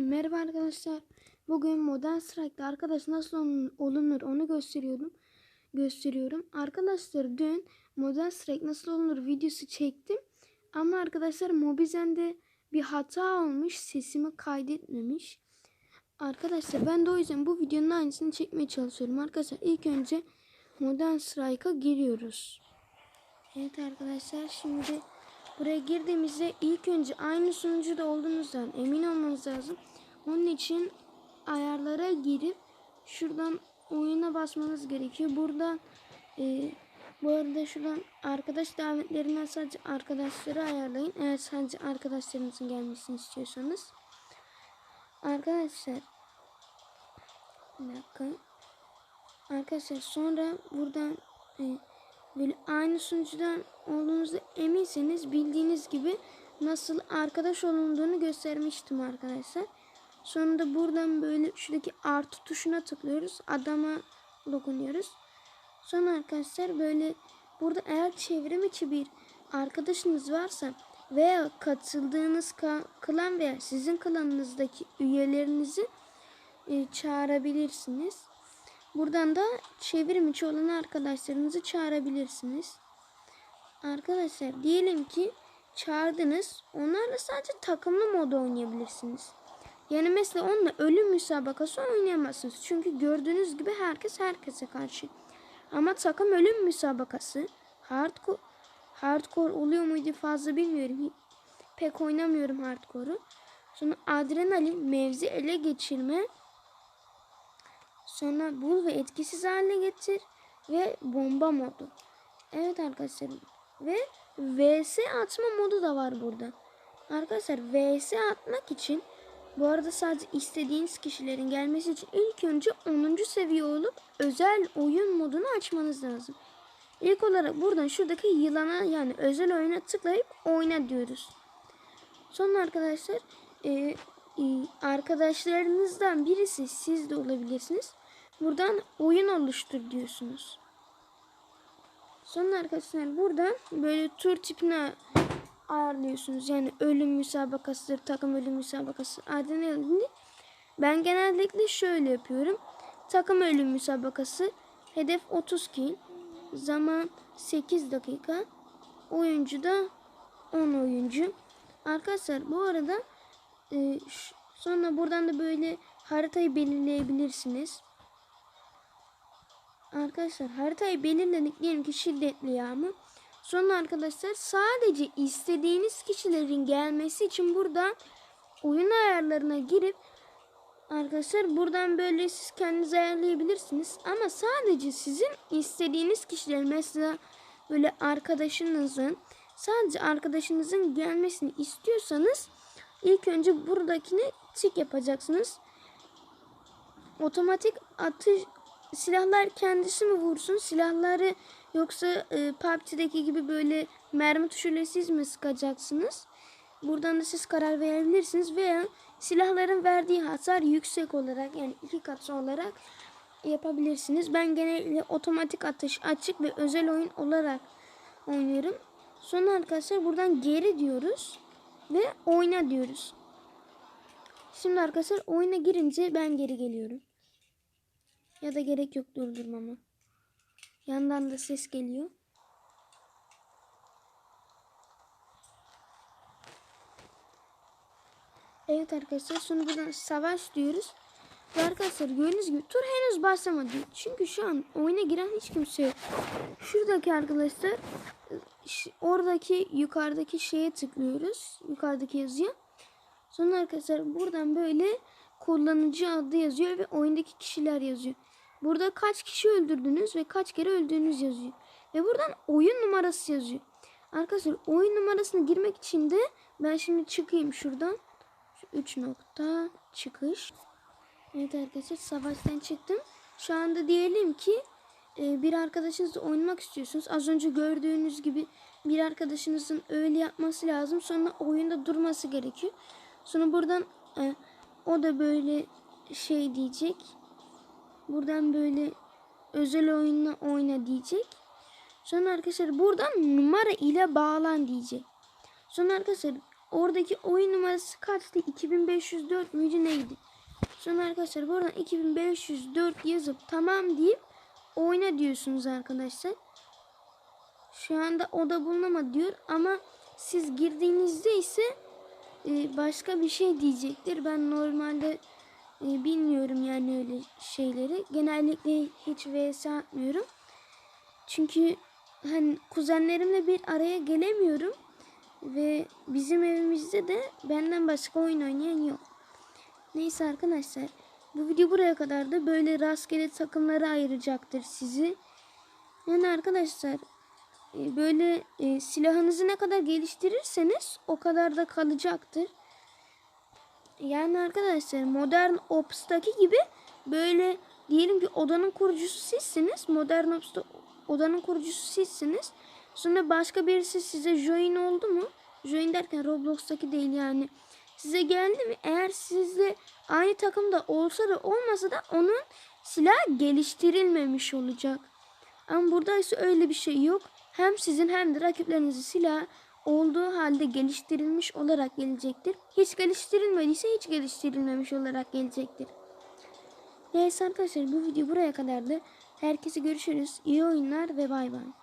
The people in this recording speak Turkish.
merhaba arkadaşlar. Bugün Modern Strike'da arkadaş nasıl olun- olunur onu gösteriyordum. Gösteriyorum. Arkadaşlar dün Modern Strike nasıl olunur videosu çektim. Ama arkadaşlar Mobizen'de bir hata olmuş. Sesimi kaydetmemiş. Arkadaşlar ben de o yüzden bu videonun aynısını çekmeye çalışıyorum. Arkadaşlar ilk önce Modern Strike'a giriyoruz. Evet arkadaşlar şimdi buraya girdiğimizde ilk önce aynı sunucuda olduğunuzdan emin olmanız lazım. Onun için ayarlara girip şuradan oyuna basmanız gerekiyor. Buradan e, bu arada şuradan arkadaş davetlerinden sadece arkadaşları ayarlayın. Eğer sadece arkadaşlarınızın gelmesini istiyorsanız. Arkadaşlar bir dakika. Arkadaşlar sonra buradan böyle aynı sunucudan olduğunuzda eminseniz bildiğiniz gibi nasıl arkadaş olunduğunu göstermiştim arkadaşlar. Sonra da buradan böyle şuradaki artı tuşuna tıklıyoruz. Adama dokunuyoruz. Sonra arkadaşlar böyle burada eğer çevrim içi bir arkadaşınız varsa veya katıldığınız ka- klan veya sizin klanınızdaki üyelerinizi e, çağırabilirsiniz. Buradan da çevrim olan arkadaşlarınızı çağırabilirsiniz. Arkadaşlar diyelim ki çağırdınız. Onlarla sadece takımlı moda oynayabilirsiniz. Yani mesela onunla ölüm müsabakası oynayamazsınız. Çünkü gördüğünüz gibi herkes herkese karşı. Ama takım ölüm müsabakası hardcore hardcore oluyor muydu fazla bilmiyorum. Pek oynamıyorum hardcore'u. Sonra adrenalin, mevzi ele geçirme, Sonra bul ve etkisiz hale getir ve bomba modu. Evet arkadaşlar. Ve VS atma modu da var burada. Arkadaşlar VS atmak için bu arada sadece istediğiniz kişilerin gelmesi için ilk önce 10. seviye olup özel oyun modunu açmanız lazım. İlk olarak buradan şuradaki yılana yani özel oyuna tıklayıp oyna diyoruz. Sonra arkadaşlar e, arkadaşlarınızdan birisi siz de olabilirsiniz. Buradan oyun oluştur diyorsunuz. Sonra arkadaşlar buradan böyle tur tipine ayarlıyorsunuz. Yani ölüm müsabakasıdır, takım ölüm müsabakası. Adrenalin. Ben genellikle şöyle yapıyorum. Takım ölüm müsabakası. Hedef 30 kill. Zaman 8 dakika. Oyuncu da 10 oyuncu. Arkadaşlar bu arada e, ş- sonra buradan da böyle haritayı belirleyebilirsiniz. Arkadaşlar haritayı belirledik diyelim ki şiddetli yağmur. Sonra arkadaşlar sadece istediğiniz kişilerin gelmesi için buradan oyun ayarlarına girip arkadaşlar buradan böyle siz kendiniz ayarlayabilirsiniz. Ama sadece sizin istediğiniz kişiler mesela böyle arkadaşınızın sadece arkadaşınızın gelmesini istiyorsanız ilk önce buradakini tik yapacaksınız. Otomatik atış silahlar kendisi mi vursun? Silahları yoksa e, PUBG'deki gibi böyle mermi tuşuyla siz mi sıkacaksınız? Buradan da siz karar verebilirsiniz veya silahların verdiği hasar yüksek olarak yani iki katı olarak yapabilirsiniz. Ben genellikle otomatik atış açık ve özel oyun olarak oynuyorum. Sonra arkadaşlar buradan geri diyoruz ve oyna diyoruz. Şimdi arkadaşlar oyuna girince ben geri geliyorum. Ya da gerek yok durdurmama. Yandan da ses geliyor. Evet arkadaşlar sonra buradan savaş diyoruz. Ve arkadaşlar gördüğünüz gibi tur henüz başlamadı. Çünkü şu an oyuna giren hiç kimse yok. Şuradaki arkadaşlar oradaki yukarıdaki şeye tıklıyoruz. Yukarıdaki yazıya. Sonra arkadaşlar buradan böyle kullanıcı adı yazıyor ve oyundaki kişiler yazıyor. Burada kaç kişi öldürdünüz ve kaç kere öldüğünüz yazıyor. Ve buradan oyun numarası yazıyor. Arkadaşlar oyun numarasına girmek için de ben şimdi çıkayım şuradan. Şu 3 nokta çıkış. Evet arkadaşlar savaştan çıktım. Şu anda diyelim ki bir arkadaşınızla oynamak istiyorsunuz. Az önce gördüğünüz gibi bir arkadaşınızın öyle yapması lazım. Sonra oyunda durması gerekiyor. Sonra buradan e, o da böyle şey diyecek. Buradan böyle özel oyunla oyna diyecek. Sonra arkadaşlar buradan numara ile bağlan diyecek. Sonra arkadaşlar oradaki oyun numarası kaçtı? 2504 müydü neydi? Sonra arkadaşlar buradan 2504 yazıp tamam deyip oyna diyorsunuz arkadaşlar. Şu anda oda bulunamadı diyor ama siz girdiğinizde ise e, başka bir şey diyecektir. Ben normalde e, bilmiyorum yani öyle şeyleri. Genellikle hiç vs atmıyorum. Çünkü hani kuzenlerimle bir araya gelemiyorum. Ve bizim evimizde de benden başka oyun oynayan yok. Neyse arkadaşlar. Bu video buraya kadar da böyle rastgele takımlara ayıracaktır sizi. Yani arkadaşlar e, böyle e, silahınızı ne kadar geliştirirseniz o kadar da kalacaktır. Yani arkadaşlar Modern Ops'taki gibi böyle diyelim ki odanın kurucusu sizsiniz. Modern Ops'ta odanın kurucusu sizsiniz. Sonra başka birisi size join oldu mu? Join derken Roblox'taki değil yani. Size geldi mi? Eğer sizle aynı takımda olsa da olmasa da onun silah geliştirilmemiş olacak. Ama burada ise öyle bir şey yok. Hem sizin hem de rakiplerinizin silah olduğu halde geliştirilmiş olarak gelecektir. Hiç geliştirilmediyse hiç geliştirilmemiş olarak gelecektir. Neyse arkadaşlar bu video buraya kadardı. Herkese görüşürüz. İyi oyunlar ve bay bay.